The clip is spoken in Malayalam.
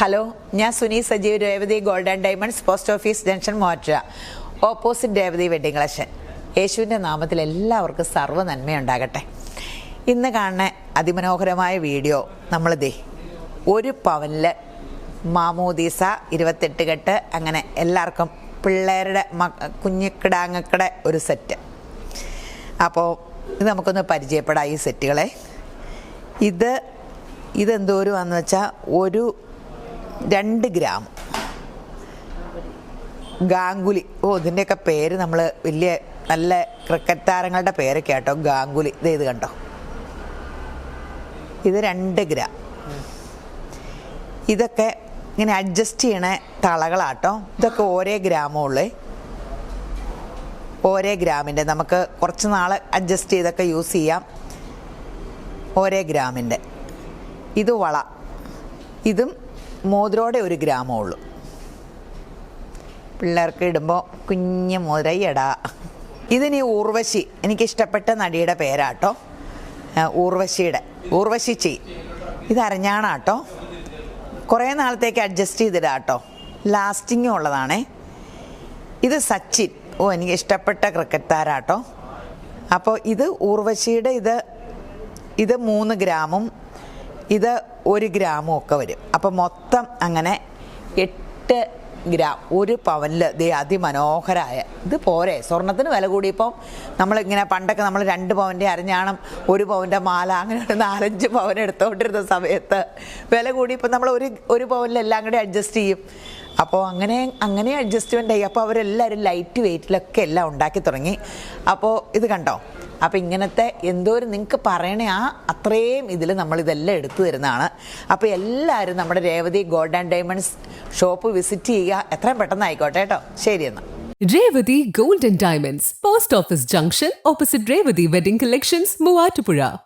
ഹലോ ഞാൻ Suni Sajeev Revathi golden diamonds post office junction മോറ്റ opposite Revathi wedding collection. യേശുവിന്റെ നാമത്തിൽ എല്ലാവർക്കും സർവ നന്മയുണ്ടാകട്ടെ. ഇന്ന് കാണുന്ന അതിമനോഹരമായ വീഡിയോ നമ്മളിതേ ഒരു പവനിൽ മാമോദീസ ഇരുപത്തെട്ട് കെട്ട് അങ്ങനെ എല്ലാവർക്കും പിള്ളേരുടെ മ കുഞ്ഞിക്കിടാങ്ങക്കടെ ഒരു സെറ്റ്. അപ്പോൾ ഇത് നമുക്കൊന്ന് പരിചയപ്പെടാം ഈ സെറ്റുകളെ. ഇത് ഇതെന്തോരുവാന്ന് വെച്ചാൽ ഒരു രണ്ട് ഗ്രാം. ഗാംഗുലി. ഓ ഇതിന്റെയൊക്കെ പേര് നമ്മൾ വലിയ നല്ല ക്രിക്കറ്റ് താരങ്ങളുടെ പേരൊക്കെ കേട്ടോ. ഗാംഗുലി. ഇത് ഇത് കണ്ടോ? ഇത് രണ്ട് ഗ്രാം. ഇതൊക്കെ ഇങ്ങനെ അഡ്ജസ്റ്റ് ചെയ്യണ തളകളാട്ടോ ഇതൊക്കെ ഓരോ ഗ്രാമമുള്ളേ ഓരോ ഗ്രാമിന്റെ നമുക്ക് കുറച്ച് നാൾ അഡ്ജസ്റ്റ് ചെയ്തൊക്കെ യൂസ് ചെയ്യാം. ഓരോ ഗ്രാമിന്റെ ഇത് വള. ഇതും മോതിരോടെ ഒരു ഗ്രാമേ ഉള്ളൂ. പിള്ളേർക്ക് ഇടുമ്പോൾ കുഞ്ഞ് മുരയടാ ഇതിനി ഊർവശി എനിക്കിഷ്ടപ്പെട്ട നടിയുടെ പേരാട്ടോ. ഊർവശിയുടെ ഊർവശി ചി. ഇത് കുറേ നാളത്തേക്ക് അഡ്ജസ്റ്റ് ചെയ്തിടാട്ടോ. ലാസ്റ്റിങ് ഉള്ളതാണേ. ഇത് സച്ചിൻ. ഓ എനിക്ക് ഇഷ്ടപ്പെട്ട ക്രിക്കറ്റ് താരാട്ടോ. അപ്പോൾ ഇത് ഊർവശിയുടെ ഇത് ഇത് മൂന്ന് ഗ്രാമും ഇത് ഒരു ഗ്രാമും ഒക്കെ വരും. അപ്പോൾ മൊത്തം അങ്ങനെ എട്ട് ഗ്രാം ഒരു പവനിൽ ദേ അതിമനോഹരായ ഇത് പോരെ സ്വർണത്തിന് വില കൂടിയപ്പം നമ്മളിങ്ങനെ പണ്ടൊക്കെ നമ്മൾ രണ്ട് പവന്റെ അരഞ്ഞാണം ഒരു പവന്റെ മാല അങ്ങനെ ഒരു നാലഞ്ച് പവൻ എടുത്തുകൊണ്ടിരുന്ന സമയത്ത് വില കൂടിയപ്പോൾ നമ്മൾ ഒരു ഒരു പവനിൽ എല്ലാം കൂടി അഡ്ജസ്റ്റ് ചെയ്യും. അപ്പോൾ അങ്ങനെ അങ്ങനെ അഡ്ജസ്റ്റ്മെന്റ് ആയി. അപ്പോൾ അവരെല്ലാവരും ലൈറ്റ് വെയിറ്റിലൊക്കെ എല്ലാം ഉണ്ടാക്കി തുടങ്ങി. അപ്പോൾ ഇത് കണ്ടോ? അപ്പോൾ ഇങ്ങനത്തെ എന്തോ ഒരു നിങ്ങൾക്ക് പറയണേ ആ അത്രയും ഇതിൽ നമ്മൾ ഇതെല്ലാം എടുത്തു തരുന്നതാണ്. അപ്പോൾ എല്ലാവരും നമ്മുടെ Revathi gold and diamonds shop visit ചെയ്യുക. എത്രയും പെട്ടെന്ന് ആയിക്കോട്ടെ കേട്ടോ. ശരി എന്നാൽ Revathi gold and Diamonds, Post Office Junction, opposite Revathi Wedding Collections, Muatupura.